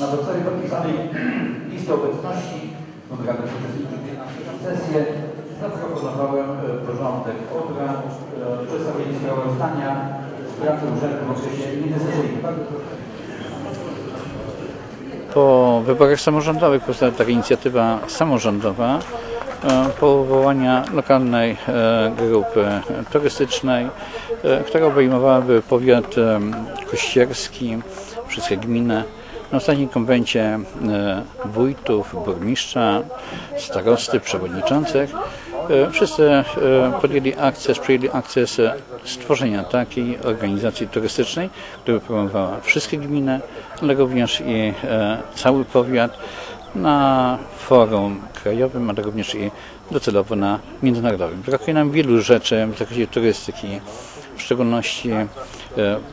Na podstawie podpisanej listy obecności wybranych uczestników na sesję zaproponowałem e, porządek obrad, e, przedstawienie sprawozdania z pracy urzędu w okresie międzysesyjnym. Po wyborach samorządowych powstała taka inicjatywa samorządowa e, powołania lokalnej grupy turystycznej, która obejmowałaby powiat kościerski, wszystkie gminy. Na ostatnim konwencie e, wójtów, burmistrza, starosty, przewodniczących e, wszyscy e, podjęli akcję, przyjęli akcję z stworzenia takiej organizacji turystycznej, która promowała wszystkie gminy, ale również i cały powiat na forum krajowym, ale również i docelowo na międzynarodowym. Brakuje nam wielu rzeczy w zakresie turystyki, szczególności e,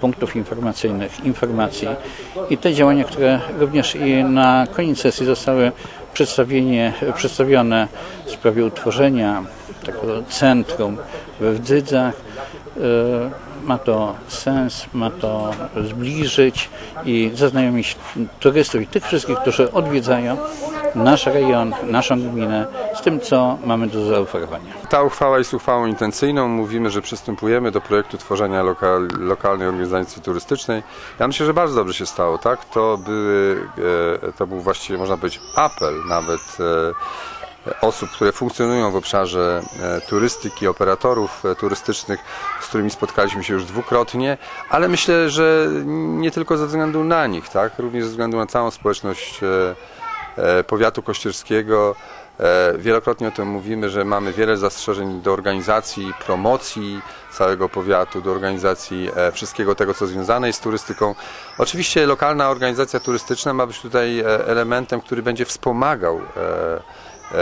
punktów informacyjnych, informacji i te działania, które również i na koniec sesji zostały przedstawione w sprawie utworzenia takiego centrum we Wdzydzach. E, Ma to sens, ma to zbliżyć i zaznajomić turystów i tych wszystkich, którzy odwiedzają nasz rejon, naszą gminę tym, co mamy do zaoferowania. Ta uchwała jest uchwałą intencyjną. Mówimy, że przystępujemy do projektu tworzenia lokal, lokalnej organizacji turystycznej. Ja myślę, że bardzo dobrze się stało, tak? To, były, e, to był właściwie, można powiedzieć, apel nawet e, osób, które funkcjonują w obszarze e, turystyki, operatorów turystycznych, z którymi spotkaliśmy się już dwukrotnie, ale myślę, że nie tylko ze względu na nich, tak? Również ze względu na całą społeczność powiatu kościerskiego. E, Wielokrotnie o tym mówimy, że mamy wiele zastrzeżeń do organizacji, promocji całego powiatu, do organizacji e, wszystkiego tego, co związane jest z turystyką. Oczywiście lokalna organizacja turystyczna ma być tutaj e, elementem, który będzie wspomagał e,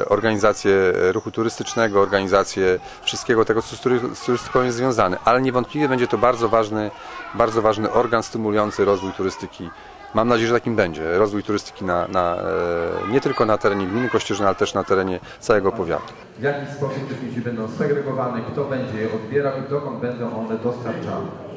e, organizację ruchu turystycznego, organizację wszystkiego tego, co z tury- z turystyką jest związane. Ale niewątpliwie będzie to bardzo ważny, bardzo ważny organ stymulujący rozwój turystyki. Mam nadzieję, że takim będzie. Rozwój turystyki na, na, e, nie tylko na terenie gminy Kościerzyna, ale też na terenie całego powiatu. w jaki sposób te będą segregowane, kto będzie je odbierał i dokąd będą one dostarczane.